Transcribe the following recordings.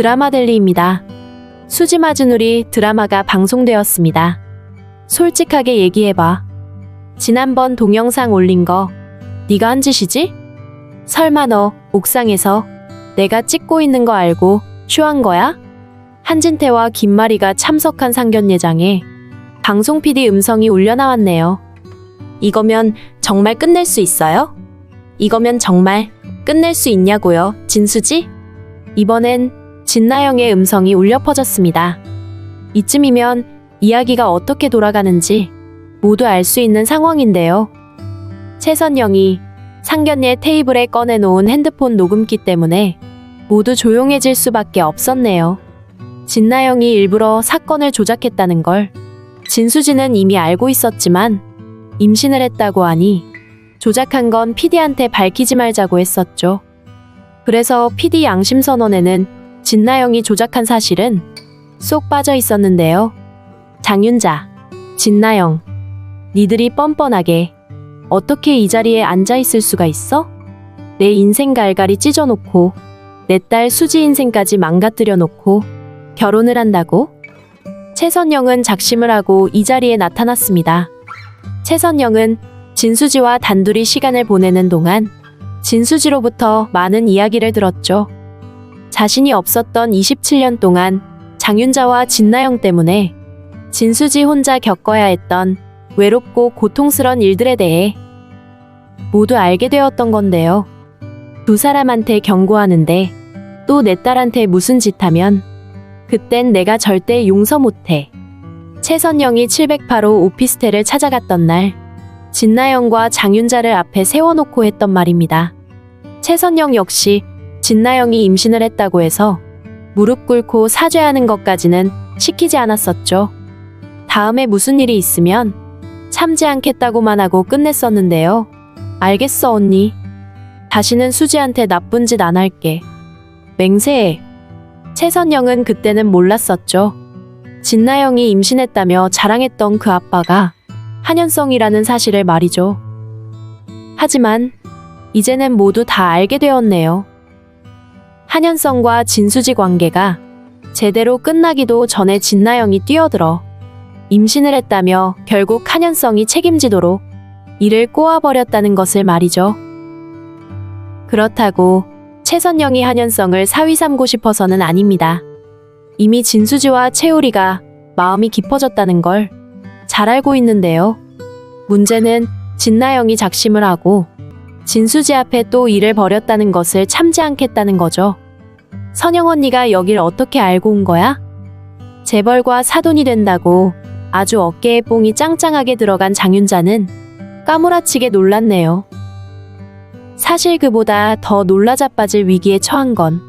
드라마 델리입니다. 수지 마즈누리 드라마가 방송되었습니다. 솔직하게 얘기해봐. 지난번 동영상 올린 거 네가 한 짓이지? 설마 너 옥상에서 내가 찍고 있는 거 알고 쇼한 거야? 한진태와 김마리가 참석한 상견례장에 방송 PD 음성이 울려 나왔네요. 이거면 정말 끝낼 수 있어요? 이거면 정말 끝낼 수 있냐고요, 진수지? 이번엔 진나영의 음성이 울려 퍼졌습니다. 이쯤이면 이야기가 어떻게 돌아가는지 모두 알 수 있는 상황인데요. 최선영이 상견례 테이블에 꺼내놓은 핸드폰 녹음기 때문에 모두 조용해질 수밖에 없었네요. 진나영이 일부러 사건을 조작했다는 걸 진수지는 이미 알고 있었지만 임신을 했다고 하니 조작한 건 PD한테 밝히지 말자고 했었죠. 그래서 PD 양심 선언에는 진나영이 조작한 사실은 쏙 빠져 있었는데요. 장윤자, 진나영, 니들이 뻔뻔하게 어떻게 이 자리에 앉아 있을 수가 있어? 내 인생 갈갈이 찢어놓고 내 딸 수지 인생까지 망가뜨려 놓고 결혼을 한다고? 최선영은 작심을 하고 이 자리에 나타났습니다. 최선영은 진수지와 단둘이 시간을 보내는 동안 진수지로부터 많은 이야기를 들었죠. 자신이 없었던 27년 동안 장윤자와 진나영 때문에 진수지 혼자 겪어야 했던 외롭고 고통스런 일들에 대해 모두 알게 되었던 건데요. 두 사람한테 경고하는데 또 내 딸한테 무슨 짓 하면 그땐 내가 절대 용서 못해. 최선영이 708호 오피스텔을 찾아갔던 날 진나영과 장윤자를 앞에 세워놓고 했던 말입니다. 최선영 역시 진나영이 임신을 했다고 해서 무릎 꿇고 사죄하는 것까지는 시키지 않았었죠. 다음에 무슨 일이 있으면 참지 않겠다고만 하고 끝냈었는데요. 알겠어, 언니. 다시는 수지한테 나쁜 짓 안 할게. 맹세해. 최선영은 그때는 몰랐었죠. 진나영이 임신했다며 자랑했던 그 아빠가 한현성이라는 사실을 말이죠. 하지만 이제는 모두 다 알게 되었네요. 한현성과 진수지 관계가 제대로 끝나기도 전에 진나영이 뛰어들어 임신을 했다며 결국 한현성이 책임지도록 이를 꼬아버렸다는 것을 말이죠. 그렇다고 최선영이 한현성을 사위 삼고 싶어서는 아닙니다. 이미 진수지와 채우리가 마음이 깊어졌다는 걸 잘 알고 있는데요. 문제는 진나영이 작심을 하고 진수지 앞에 또 일을 벌였다는 것을 참지 않겠다는 거죠. 선영 언니가 여길 어떻게 알고 온 거야? 재벌과 사돈이 된다고 아주 어깨에 뽕이 짱짱하게 들어간 장윤자는 까무라치게 놀랐네요. 사실 그보다 더 놀라 자빠질 위기에 처한 건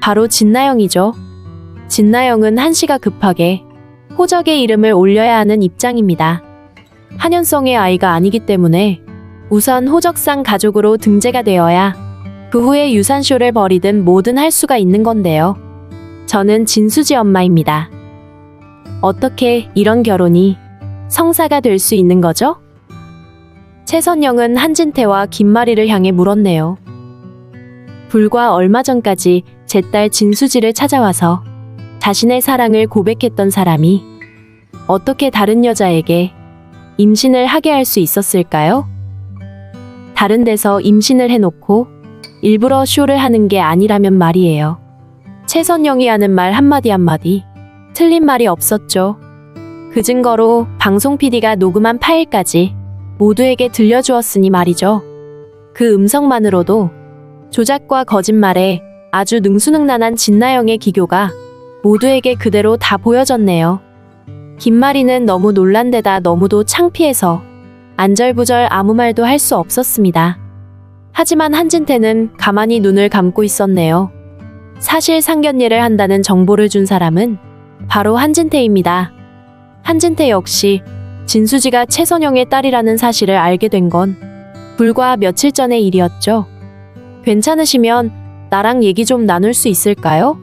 바로 진나영이죠. 진나영은 한시가 급하게 호적의 이름을 올려야 하는 입장입니다. 한현성의 아이가 아니기 때문에 우선 호적상 가족으로 등재가 되어야 그 후에 유산쇼를 벌이든 뭐든 할 수가 있는 건데요. 저는 진수지 엄마입니다. 어떻게 이런 결혼이 성사가 될 수 있는 거죠? 최선영은 한진태와 김마리를 향해 물었네요. 불과 얼마 전까지 제 딸 진수지를 찾아와서 자신의 사랑을 고백했던 사람이 어떻게 다른 여자에게 임신을 하게 할 수 있었을까요? 다른 데서 임신을 해놓고 일부러 쇼를 하는 게 아니라면 말이에요. 최선영이 하는 말 한마디 한마디 틀린 말이 없었죠. 그 증거로 방송 PD가 녹음한 파일까지 모두에게 들려주었으니 말이죠. 그 음성만으로도 조작과 거짓말에 아주 능수능란한 진나영의 기교가 모두에게 그대로 다 보여졌네요. 김마리는 너무 놀란 데다 너무도 창피해서 안절부절 아무 말도 할 수 없었습니다. 하지만 한진태는 가만히 눈을 감고 있었네요. 사실 상견례를 한다는 정보를 준 사람은 바로 한진태입니다. 한진태 역시 진수지가 최선영의 딸이라는 사실을 알게 된 건 불과 며칠 전의 일이었죠. 괜찮으시면 나랑 얘기 좀 나눌 수 있을까요?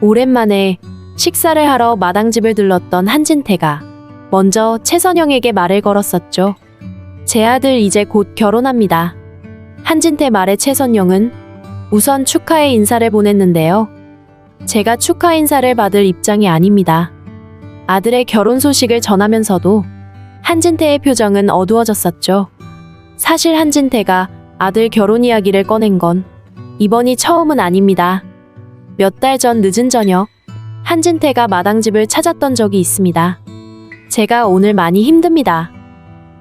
오랜만에 식사를 하러 마당집을 들렀던 한진태가 먼저 최선영에게 말을 걸었었죠. 제 아들 이제 곧 결혼합니다. 한진태 말에 최선영은 우선 축하의 인사를 보냈는데요. 제가 축하 인사를 받을 입장이 아닙니다. 아들의 결혼 소식을 전하면서도 한진태의 표정은 어두워졌었죠. 사실 한진태가 아들 결혼 이야기를 꺼낸 건 이번이 처음은 아닙니다. 몇 달 전 늦은 저녁, 한진태가 마당집을 찾았던 적이 있습니다. 제가 오늘 많이 힘듭니다.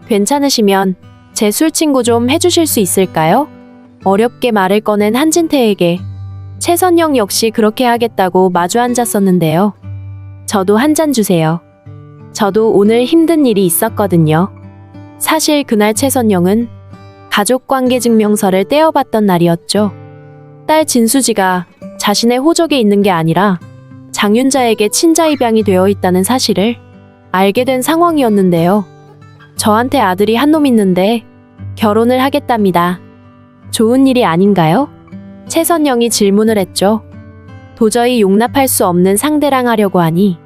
괜찮으시면 제 술 친구 좀 해주실 수 있을까요? 어렵게 말을 꺼낸 한진태에게 최선영 역시 그렇게 하겠다고 마주 앉았었는데요. 저도 한 잔 주세요. 저도 오늘 힘든 일이 있었거든요. 사실 그날 최선영은 가족관계 증명서를 떼어봤던 날이었죠. 딸 진수지가 자신의 호적에 있는 게 아니라 장윤자에게 친자 입양이 되어 있다는 사실을 알게 된 상황이었는데요. 저한테 아들이 한 놈 있는데 결혼을 하겠답니다. 좋은 일이 아닌가요? 최선영이 질문을 했죠. 도저히 용납할 수 없는 상대랑 하려고 하니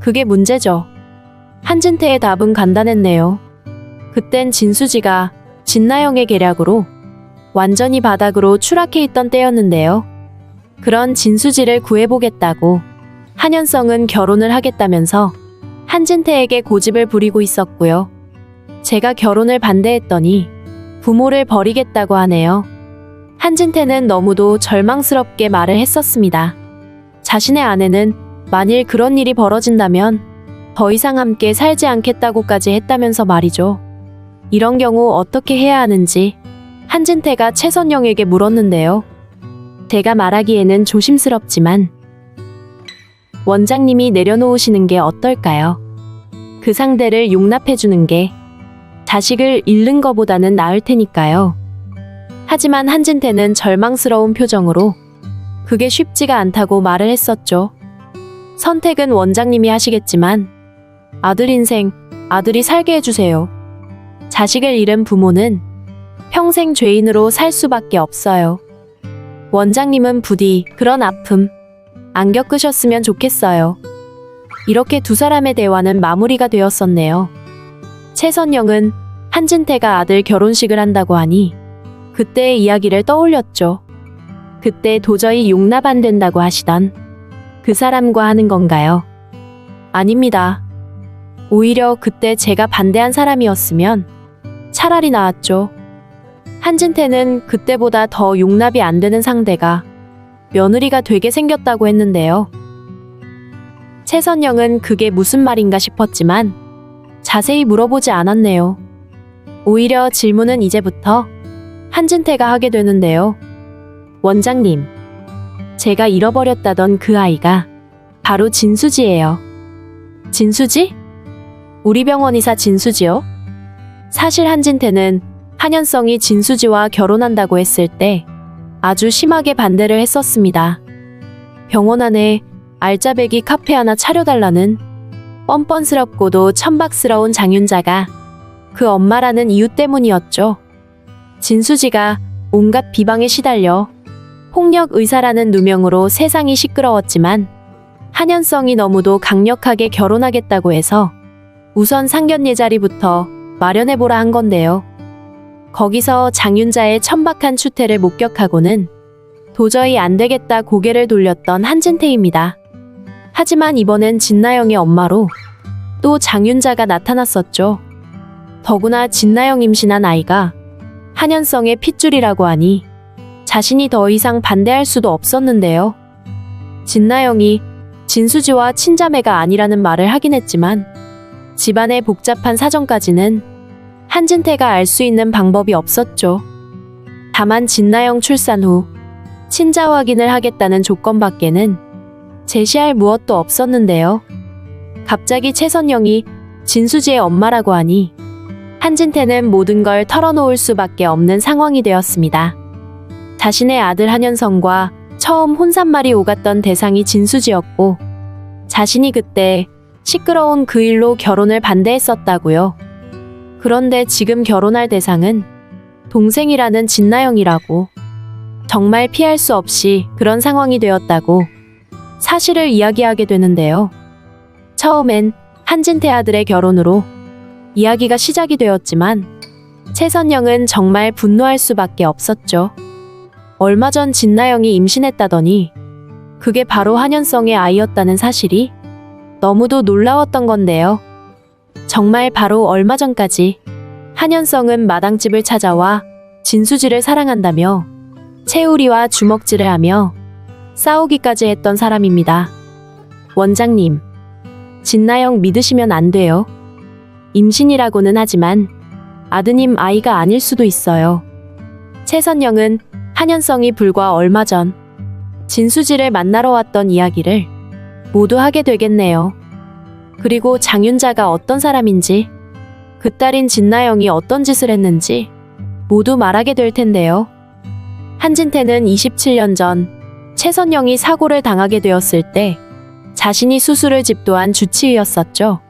그게 문제죠. 한진태의 답은 간단했네요. 그땐 진수지가 진나영의 계략으로 완전히 바닥으로 추락해 있던 때였는데요. 그런 진수지를 구해보겠다고 한현성은 결혼을 하겠다면서 한진태에게 고집을 부리고 있었고요. 제가 결혼을 반대했더니 부모를 버리겠다고 하네요. 한진태는 너무도 절망스럽게 말을 했었습니다. 자신의 아내는 만일 그런 일이 벌어진다면 더 이상 함께 살지 않겠다고까지 했다면서 말이죠. 이런 경우 어떻게 해야 하는지 한진태가 최선영에게 물었는데요. 제가 말하기에는 조심스럽지만 원장님이 내려놓으시는 게 어떨까요? 그 상대를 용납해주는 게 자식을 잃는 거보다는 나을 테니까요. 하지만 한진태는 절망스러운 표정으로 그게 쉽지가 않다고 말을 했었죠. 선택은 원장님이 하시겠지만 아들 인생, 아들이 살게 해주세요. 자식을 잃은 부모는 평생 죄인으로 살 수밖에 없어요. 원장님은 부디 그런 아픔 안 겪으셨으면 좋겠어요. 이렇게 두 사람의 대화는 마무리가 되었었네요. 최선영은 한진태가 아들 결혼식을 한다고 하니 그때의 이야기를 떠올렸죠. 그때 도저히 용납 안 된다고 하시던 그 사람과 하는 건가요? 아닙니다. 오히려 그때 제가 반대한 사람이었으면 차라리 나았죠. 한진태는 그때보다 더 용납이 안 되는 상대가 며느리가 되게 생겼다고 했는데요. 최선영은 그게 무슨 말인가 싶었지만 자세히 물어보지 않았네요. 오히려 질문은 이제부터 한진태가 하게 되는데요. 원장님, 제가 잃어버렸다던 그 아이가 바로 진수지예요. 진수지? 우리 병원 의사 진수지요? 사실 한진태는 한현성이 진수지와 결혼한다고 했을 때 아주 심하게 반대를 했었습니다. 병원 안에 알짜배기 카페 하나 차려달라는 뻔뻔스럽고도 천박스러운 장윤자가 그 엄마라는 이유 때문이었죠. 진수지가 온갖 비방에 시달려 폭력 의사라는 누명으로 세상이 시끄러웠지만 한현성이 너무도 강력하게 결혼하겠다고 해서 우선 상견례 자리부터 마련해보라 한 건데요. 거기서 장윤자의 천박한 추태를 목격하고는 도저히 안 되겠다 고개를 돌렸던 한진태입니다. 하지만 이번엔 진나영의 엄마로 또 장윤자가 나타났었죠. 더구나 진나영 임신한 아이가 한현성의 핏줄이라고 하니 자신이 더 이상 반대할 수도 없었는데요. 진나영이 진수지와 친자매가 아니라는 말을 하긴 했지만 집안의 복잡한 사정까지는 한진태가 알 수 있는 방법이 없었죠. 다만 진나영 출산 후 친자 확인을 하겠다는 조건밖에는 제시할 무엇도 없었는데요. 갑자기 최선영이 진수지의 엄마라고 하니 한진태는 모든 걸 털어놓을 수밖에 없는 상황이 되었습니다. 자신의 아들 한현성과 처음 혼산말이 오갔던 대상이 진수지였고 자신이 그때 시끄러운 그 일로 결혼을 반대했었다고요. 그런데 지금 결혼할 대상은 동생이라는 진나영이라고 정말 피할 수 없이 그런 상황이 되었다고 사실을 이야기하게 되는데요. 처음엔 한진태 아들의 결혼으로 이야기가 시작이 되었지만 최선영은 정말 분노할 수밖에 없었죠. 얼마 전 진나영이 임신했다더니 그게 바로 한현성의 아이였다는 사실이 너무도 놀라웠던 건데요. 정말 바로 얼마 전까지 한현성은 마당집을 찾아와 진수지를 사랑한다며 채우리와 주먹질을 하며 싸우기까지 했던 사람입니다. 원장님, 진나영 믿으시면 안 돼요. 임신이라고는 하지만 아드님 아이가 아닐 수도 있어요. 최선영은 한현성이 불과 얼마 전 진수지를 만나러 왔던 이야기를 모두 하게 되겠네요. 그리고 장윤자가 어떤 사람인지, 그 딸인 진나영이 어떤 짓을 했는지 모두 말하게 될 텐데요. 한진태는 27년 전 최선영이 사고를 당하게 되었을 때 자신이 수술을 집도한 주치의였었죠.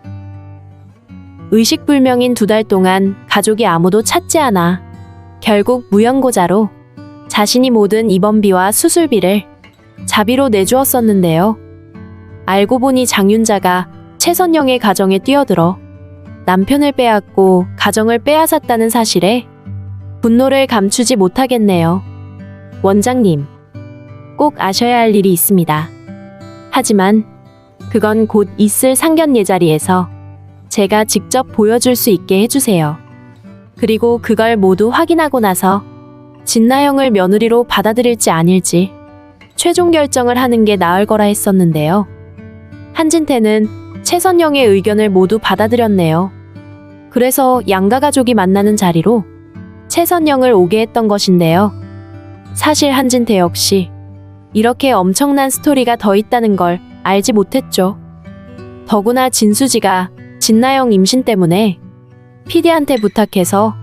의식불명인 두 달 동안 가족이 아무도 찾지 않아 결국 무연고자로 자신이 모든 입원비와 수술비를 자비로 내주었었는데요. 알고 보니 장윤자가 최선영의 가정에 뛰어들어 남편을 빼앗고 가정을 빼앗았다는 사실에 분노를 감추지 못하겠네요. 원장님, 꼭 아셔야 할 일이 있습니다. 하지만 그건 곧 있을 상견례 자리에서 제가 직접 보여줄 수 있게 해주세요. 그리고 그걸 모두 확인하고 나서 진나영을 며느리로 받아들일지 아닐지 최종 결정을 하는 게 나을 거라 했었는데요. 한진태는 최선영의 의견을 모두 받아들였네요. 그래서 양가 가족이 만나는 자리로 최선영을 오게 했던 것인데요. 사실 한진태 역시 이렇게 엄청난 스토리가 더 있다는 걸 알지 못했죠. 더구나 진수지가 진나영 임신 때문에 피디한테 부탁해서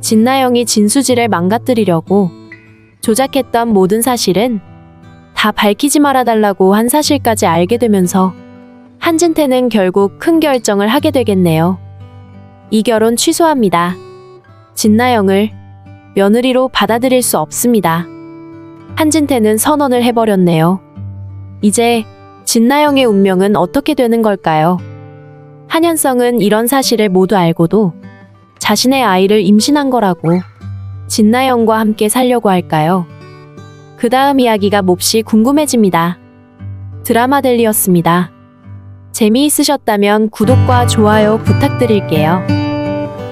진나영이 진수지를 망가뜨리려고 조작했던 모든 사실은 다 밝히지 말아달라고 한 사실까지 알게 되면서 한진태는 결국 큰 결정을 하게 되겠네요. 이 결혼 취소합니다. 진나영을 며느리로 받아들일 수 없습니다. 한진태는 선언을 해버렸네요. 이제 진나영의 운명은 어떻게 되는 걸까요? 한현성은 이런 사실을 모두 알고도 자신의 아이를 임신한 거라고 진나영과 함께 살려고 할까요? 그 다음 이야기가 몹시 궁금해집니다. 드라마 델리였습니다. 재미있으셨다면 구독과 좋아요 부탁드릴게요.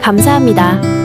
감사합니다.